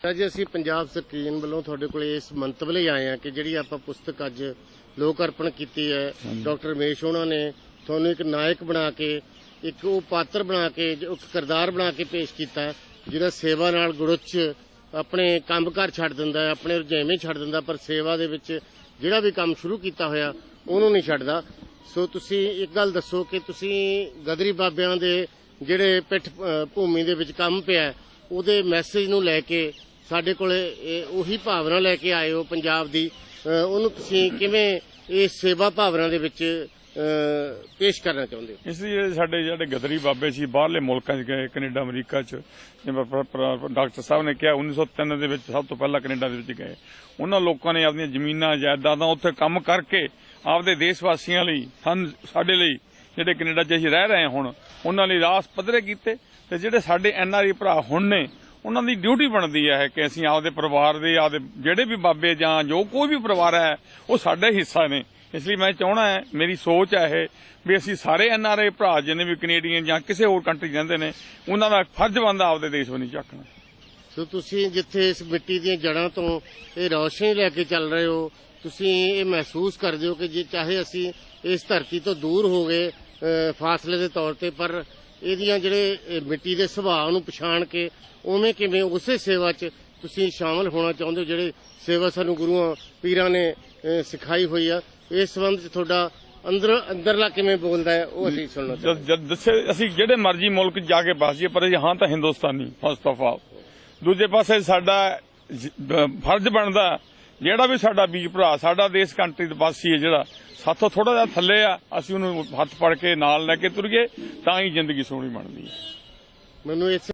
ਅੱਜ ਅਸੀਂ ਪੰਜਾਬ ਸਕਰੀਨ ਵੱਲੋਂ ਤੁਹਾਡੇ ਕੋਲ ਇਸ ਮੰਤਵ ਲਈ ਆਏ ਹਾਂ ਕਿ ਜਿਹੜੀ ਆਪਾਂ ਪੁਸਤਕ ਅੱਜ ਲੋਕ ਅਰਪਣ ਕੀਤੀ ਹੈ ਡਾਕਟਰ ਰਮੇਸ਼ ਉਹਨਾਂ ਨੇ ਤੁਹਾਨੂੰ ਇੱਕ ਨਾਇਕ ਬਣਾ ਕੇ ਇੱਕ ਉਹ ਪਾਤਰ ਬਣਾ ਕੇ ਇੱਕ ਕਿਰਦਾਰ ਬਣਾ ਕੇ ਪੇਸ਼ ਕੀਤਾ ਹੈ, ਜਿਹੜਾ ਸੇਵਾ ਨਾਲ ਗੁੜੁੱਚ ਆਪਣੇ ਕੰਮਕਾਰ ਛੱਡ ਦਿੰਦਾ ਹੈ ਆਪਣੇ ਰੁਝੇਵੇਂ ਛੱਡ ਦਿੰਦਾ ਪਰ ਸੇਵਾ ਦੇ ਵਿੱਚ ਜਿਹੜਾ ਵੀ ਕੰਮ ਸ਼ੁਰੂ ਕੀਤਾ ਹੋਇਆ ਉਹਨੂੰ ਨਹੀਂ ਛੱਡਦਾ। ਸੋ ਤੁਸੀਂ ਇੱਕ ਗੱਲ ਦੱਸੋ ਕਿ ਤੁਸੀਂ ਗਦਰੀ ਬਾਬਿਆਂ ਦੇ ਜਿਹੜੇ ਪਿੱਠ ਭੂਮੀ ਦੇ ਵਿੱਚ ਕੰਮ ਪਿਆ ਉਹਦੇ ਮੈਸੇਜ ਨੂੰ ਲੈ ਕੇ ਸਾਡੇ ਕੋਲੇ ਇਹ ਉਹੀ ਭਾਵਨਾ ਲੈ ਕੇ ਆਏ ਹੋ ਪੰਜਾਬ ਦੀ। ਅ, ਉਹਨੂੰ ਤੁਸੀਂ ਕਿਵੇਂ ਇਸ ਸੇਵਾ ਭਾਵਨਾ ਦੇ ਵਿੱਚ ਅ, ਪੇਸ਼ ਕਰਨਾ ਚਾਹੁੰਦੇ ਹੋ? ਇਸ ਲਈ ਜਿਹੜੇ ਸਾਡੇ ਜਿਹੜੇ ਗਦਰੀ ਬਾਬੇ ਸੀ ਬਾਹਰਲੇ ਮੁਲਕਾਂ 'ਚ ਗਏ ਕੈਨੇਡਾ ਅਮਰੀਕਾ 'ਚ ਜਿਵੇਂ ਪ- ਪ- ਡਾਕਟਰ ਸਾਹਿਬ ਨੇ ਕਿਹਾ 1903 ਦੇ ਵਿੱਚ ਸਭ ਤੋਂ ਪਹਿਲਾਂ ਕੈਨੇਡਾ ਦੇ ਵਿੱਚ ਗਏ। ਉਹਨਾਂ ਲੋਕਾਂ ਨੇ ਆਪਣੀਆਂ ਜ਼ਮੀਨਾਂ ਜਾਇਦਾਦਾਂ ਉੱਥੇ ਕੰਮ ਕਰਕੇ ਆਪਦੇ ਦੇਸ਼ ਵਾਸੀਆਂ ਲਈ ਸਾਨੂੰ ਸਾਡੇ ਲਈ ਜਿਹੜੇ ਕੈਨੇਡਾ 'ਚ ਅਸੀਂ ਰਹਿ ਰਹੇ ਹਾਂ ਹੁਣ ਉਹਨਾਂ ਲਈ ਰਾਸ ਪੱਧਰੇ ਕੀਤੇ। ਤੇ ਜਿਹੜੇ ਸਾਡੇ ਐਨਆਰਆਈ ਭਰਾ ਹੁਣ ਨੇ ਉਹਨਾਂ ਦੀ ਡਿਊਟੀ ਬਣਦੀ ਹੈ ਕਿ ਅਸੀਂ ਆਪਦੇ ਪਰਿਵਾਰ ਦੇ, ਆਪਦੇ ਜਿਹੜੇ ਵੀ ਬਾਬੇ ਜਾਂ ਜੋ ਕੋਈ ਵੀ ਪਰਿਵਾਰ ਹੈ, ਉਹ ਸਾਡੇ ਹਿੱਸਾ ਨੇ। ਇਸ ਲਈ ਮੈਂ ਚਾਹਣਾ ਹੈ, ਮੇਰੀ ਸੋਚ ਹੈ ਇਹ ਵੀ ਅਸੀਂ ਸਾਰੇ ਐਨ ਆਰ ਐਨਆਰਆਈ ਭਰਾ ਜਿੰਨੇ ਵੀ ਕੈਨੇਡੀਅਨ ਜਾਂ ਕਿਸੇ ਹੋਰ ਕੰਟਰੀ ਜਾਂਦੇ ਨੇ, ਉਹਨਾਂ ਦਾ ਫਰਜ਼ ਬਣਦਾ ਆਪਦੇ ਦੇਸ਼ ਬਣੀ ਚੱਕਣਾ। ਸੋ ਤੁਸੀਂ ਜਿੱਥੇ ਇਸ ਮਿੱਟੀ ਦੀਆਂ ਜੜ੍ਹਾਂ ਤੋਂ ਇਹ ਰੌਸ਼ਨੀ ਲੈ ਕੇ ਚੱਲ ਰਹੇ ਹੋ, ਤੁਸੀਂ ਇਹ ਮਹਿਸੂਸ ਕਰਦੇ ਹੋ ਕਿ ਜੇ ਚਾਹੇ ਅਸੀਂ ਇਸ ਧਰਤੀ ਤੋਂ ਦੂਰ ਹੋ ਗਏ ਫਾਸਲੇ ਦੇ ਤੌਰ ਤੇ ਪਰ ਇਹਦੀਆਂ ਜਿਹੜੇ ਮਿੱਟੀ ਦੇ ਸੁਭਾਅ ਨੂੰ ਪਛਾਣ ਕੇ ਉਵੇਂ ਕਿਵੇਂ ਉਸੇ ਸੇਵਾ 'ਚ ਤੁਸੀਂ ਸ਼ਾਮਲ ਹੋਣਾ ਚਾਹੁੰਦੇ ਹੋ ਜਿਹੜੇ ਸੇਵਾ ਸਾਨੂੰ ਗੁਰੂਆਂ ਪੀਰਾਂ ਨੇ ਸਿਖਾਈ ਹੋਈ ਆ ਇਸ ਸੰਬੰਧ 'ਚ ਤੁਹਾਡਾ ਅੰਦਰ ਅੰਦਰਲਾ ਕਿਵੇਂ ਬੋਲਦਾ ਹੈ ਉਹ ਅਸੀਂ ਸੁਣਨਾ ਚਾਹੁੰਦੇ ਦੱਸੇ ਅਸੀਂ ਜਿਹੜੇ ਮਰਜ਼ੀ ਮੁਲਕ ਜਾ ਕੇ ਬਸ ਜਾਈਏ ਪਰ ਹਾਂ ਤਾਂ ਹਿੰਦੁਸਤਾਨੀ ਫਸਟ ਆਫ ਆਲ ਦੂਜੇ ਪਾਸੇ ਸਾਡਾ ਜ- ਫਰਜ਼ ਬਣਦਾ ਜਿਹੜਾ ਵੀ ਸਾਡਾ ਵੀਰ ਭਰਾ, ਸਾਡਾ ਦੇਸ਼ ਕੰਟਰੀ ਦਾ ਵਾਸੀ ਹੈ ਜਿਹੜਾ, ਸਾਥੋਂ ਥੋੜਾ ਜਿਹਾ ਥੱਲੇ ਆ, ਅਸੀਂ ਉਹਨੂੰ ਹੱਥ ਫੜ ਕੇ ਨਾਲ ਲੈ ਕੇ ਤੁਰੀਏ, ਤਾਂ ਹੀ ਜ਼ਿੰਦਗੀ ਸੋਹਣੀ ਬਣਦੀ ਹੈ। ਮੈਨੂੰ ਇਸ